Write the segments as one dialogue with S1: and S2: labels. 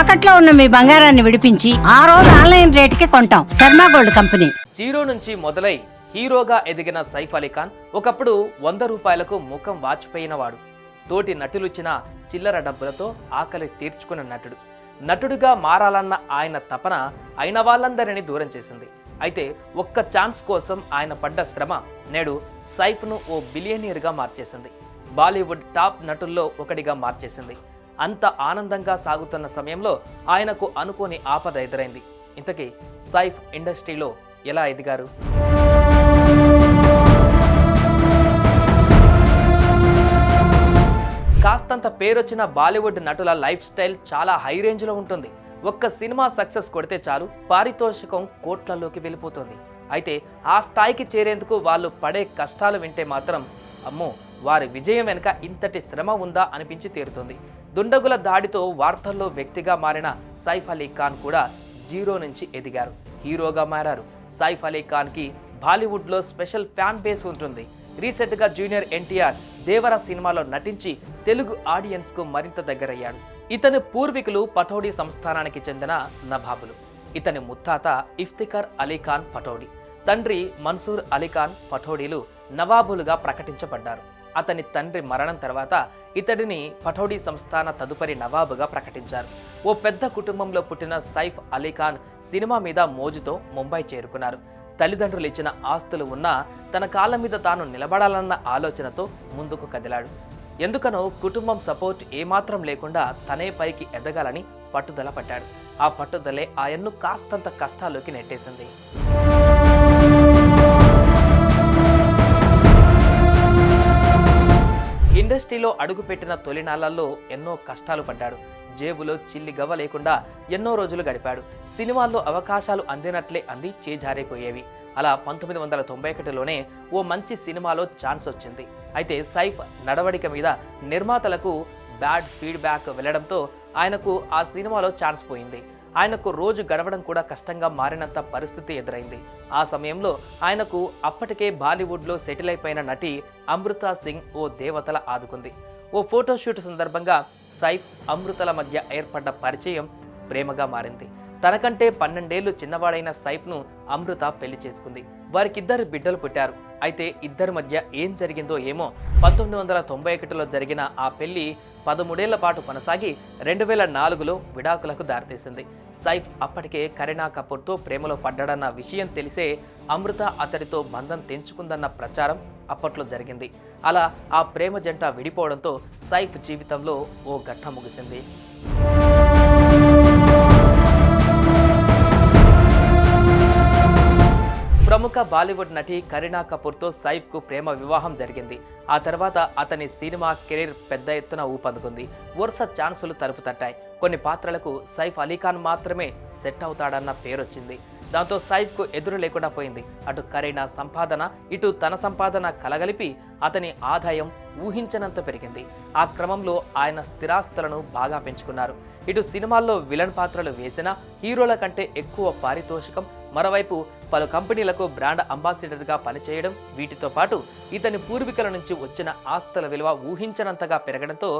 S1: తాకట్లో ఉన్న మీ బంగారాన్ని విడిపించి ఆ రోజు ఆన్లైన్ రేటుకి కొంటాం. Sharma gold company.
S2: జీరో నుంచి మొదలై హీరోగా ఎదిగిన సైఫ్ అలీ ఖాన్ ఒకప్పుడు వంద రూపాయలకు ముఖం వాచిపోయినవాడు తోటి నటులిచ్చిన చిల్లర డబ్బులతో ఆకలి తీర్చుకున్న నటుడు. నటుడిగా మారాలన్న ఆయన తపన అయిన వాళ్ళందరినీ దూరం చేసింది. అయితే ఒక్క ఛాన్స్ కోసం ఆయన పడ్డ శ్రమ నేడు సైఫ్ను ఓ బిలియనీర్గా మార్చేసింది. బాలీవుడ్ టాప్ నటుల్లో ఒకటిగా మార్చేసింది. అంత ఆనందంగా సాగుతున్న సమయంలో ఆయనకు అనుకోని ఆపద ఎదురైంది. ఇంతకీ సైఫ్ ఇండస్ట్రీలో ఎలా ఎదిగారు? కాస్తంత పేరొచ్చిన బాలీవుడ్ నటుల లైఫ్ స్టైల్ చాలా హై రేంజ్లో ఉంటుంది. ఒక్క సినిమా సక్సెస్ కొడితే చాలు పారితోషికం కోట్లలోకి వెళ్ళిపోతుంది. అయితే ఆ స్థాయికి చేరేందుకు వాళ్ళు పడే కష్టాలు వింటే మాత్రం అమ్మో వారి విజయం వెనుక ఇంతటి శ్రమ ఉందా అనిపించి తీరుతుంది. దుండగుల దాడితో వార్తల్లో వ్యక్తిగా మారిన సైఫ్ అలీ ఖాన్ కూడా జీరో నుంచి ఎదిగారు. హీరోగా మారారు. సైఫ్ అలీ ఖాన్కి బాలీవుడ్లో స్పెషల్ ఫ్యాన్ బేస్ ఉంటుంది. రీసెంట్గా జూనియర్ ఎన్టీఆర్ దేవర సినిమాలో నటించి తెలుగు ఆడియన్స్కు మరింత దగ్గరయ్యాడు. ఇతని పూర్వీకులు పఠౌడీ సంస్థానానికి చెందిన నవాబులు ఇతని ముత్తాత ఇఫ్తికర్ అలీఖాన్ పఠౌడీ తండ్రి మన్సూర్ అలీఖాన్ పఠౌడీలు పటౌడీలు నవాబులుగా ప్రకటించబడ్డారు. అతని తండ్రి మరణం తర్వాత ఇతడిని పఠౌడీ సంస్థాన తదుపరి నవాబుగా ప్రకటించారు. ఓ పెద్ద కుటుంబంలో పుట్టిన సైఫ్ అలీ ఖాన్ సినిమా మీద మోజుతో ముంబై చేరుకున్నారు. తల్లిదండ్రులు ఇచ్చిన ఆస్తులు ఉన్నా తన కాళ్ళ మీద తాను నిలబడాలన్న ఆలోచనతో ముందుకు కదిలాడు. ఎందుకనో కుటుంబం సపోర్ట్ ఏమాత్రం లేకుండా తనే పైకి ఎదగాలని పట్టుదల పట్టాడు. ఆ పట్టుదలే ఆయన్ను కాస్తంత కష్టాల్లోకి నెట్టేసింది. ఇండస్ట్రీలో అడుగుపెట్టిన తొలినాళ్ళలో ఎన్నో కష్టాలు పడ్డాడు. జేబులో చిల్లి గవ్వ లేకుండా ఎన్నో రోజులు గడిపాడు. సినిమాల్లో అవకాశాలు అందినట్లే అంది చేజారైపోయేవి. అలా పంతొమ్మిది వందల తొంభై ఒకటిలోనే ఓ మంచి సినిమాలో ఛాన్స్ వచ్చింది. అయితే సైఫ్ నడవడిక మీద నిర్మాతలకు బ్యాడ్ ఫీడ్బ్యాక్ వెళ్ళడంతో ఆయనకు ఆ సినిమాలో ఛాన్స్ పోయింది. ఆయనకు రోజు గడవడం కూడా కష్టంగా మారినంత పరిస్థితి ఎదురైంది. ఆ సమయంలో ఆయనకు అప్పటికే బాలీవుడ్లో సెటిల్ అయిపోయిన నటి అమృతా సింగ్ ఓ దేవతల ఆదుకుంది. ఓ ఫోటోషూట్ సందర్భంగా సైఫ్ అమృతల మధ్య ఏర్పడ్డ పరిచయం ప్రేమగా మారింది. తనకంటే పన్నెండేళ్ళు చిన్నవాడైన సైఫ్ను అమృత పెళ్ళి చేసుకుంది. వారికిద్దరు బిడ్డలు పుట్టారు. అయితే ఇద్దరి మధ్య ఏం జరిగిందో ఏమో పంతొమ్మిది వందల తొంభై ఒకటిలో జరిగిన ఆ పెళ్ళి పదమూడేళ్ళ పాటు కొనసాగి రెండు వేల నాలుగులో విడాకులకు దారితీసింది. సైఫ్ అప్పటికే కరీనా కపూర్తో ప్రేమలో పడ్డాడన్న విషయం తెలిసే అమృత అతడితో బంధం తెంచుకుందన్న ప్రచారం అప్పట్లో జరిగింది. అలా ఆ ప్రేమ జంట విడిపోవడంతో సైఫ్ జీవితంలో ఓ ఘట్టం ముగిసింది. బాలీవుడ్ నటి కరీనా కపూర్తో సైఫ్కు ప్రేమ వివాహం జరిగింది. ఆ తర్వాత అతని సినిమా కెరీర్ పెద్ద ఎత్తున ఊపందుకుంది. వరుస ఛాన్సులు తలుపు తట్టాయి. కొన్ని పాత్రలకు సైఫ్ అలీఖాన్ మాత్రమే సెట్ అవుతాడన్న పేరొచ్చింది. దాంతో సైఫ్కు ఎదురు లేకుండా పోయింది. అటు కరీనా సంపాదన ఇటు తన సంపాదన కలగలిపి అతని ఆదాయం ఊహించనంత పెరిగింది. ఆ క్రమంలో ఆయన స్థిరాస్తులను బాగా పెంచుకున్నారు. ఇటు సినిమాల్లో విలన్ పాత్రలు వేసినా హీరోల కంటే ఎక్కువ పారితోషికం మరోవైపు పలు కంపెనీలకు బ్రాండ్ అంబాసిడర్గా పనిచేయడం వీటితో పాటు ఇతని పూర్వీకుల నుంచి వచ్చిన ఆస్తుల విలువ ఊహించనంతగా పెరగడంతో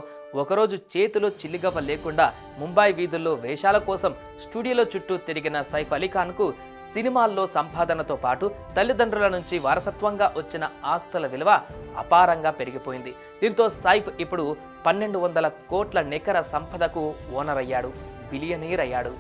S2: ఒకరోజు చేతిలో చిల్లిగవ్వ లేకుండా ముంబై వీధుల్లో వేషాల కోసం స్టూడియోలో చుట్టూ తిరిగిన సైఫ్ అలీఖాన్కు సినిమాల్లో సంపాదనతో పాటు తల్లిదండ్రుల నుంచి వారసత్వంగా వచ్చిన ఆస్తుల విలువ అపారంగా పెరిగిపోయింది. దీంతో సైఫ్ ఇప్పుడు పన్నెండు వందల కోట్ల నికర సంపదకు ఓనర్ అయ్యాడు బిలియనీర్ అయ్యాడు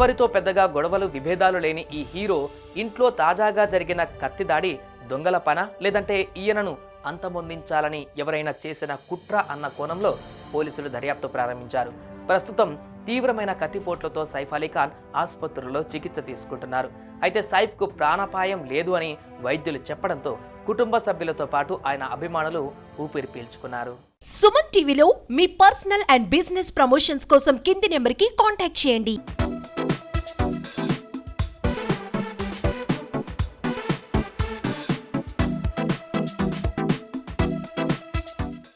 S2: ఎవరితో పెద్దగా గొడవలు విభేదాలు లేని ఈ హీరో ఇంట్లో తాజాగా జరిగిన కత్తి దాడి దొంగల పన లేదంటే ఈయనను అంతమొందించాలని ఎవరైనా చేసిన కుట్ర అన్న కోణంలో పోలీసులు దర్యాప్తు ప్రారంభించారు. ప్రస్తుతం తీవ్రమైన కత్తిపోట్లతో సైఫ్ అలీ ఖాన్ ఆసుపత్రిలో చికిత్స తీసుకుంటున్నారు. అయితే సైఫ్కు ప్రాణాపాయం లేదు అని వైద్యులు చెప్పడంతో కుటుంబ సభ్యులతో పాటు ఆయన అభిమానులు ఊపిరి పీల్చుకున్నారు.
S3: సుమన్ టీవీలో మీ పర్సనల్ అండ్ బిజినెస్ ప్రమోషన్స్ కోసం కింది నెంబర్కి కాంటాక్ట్ చేయండి.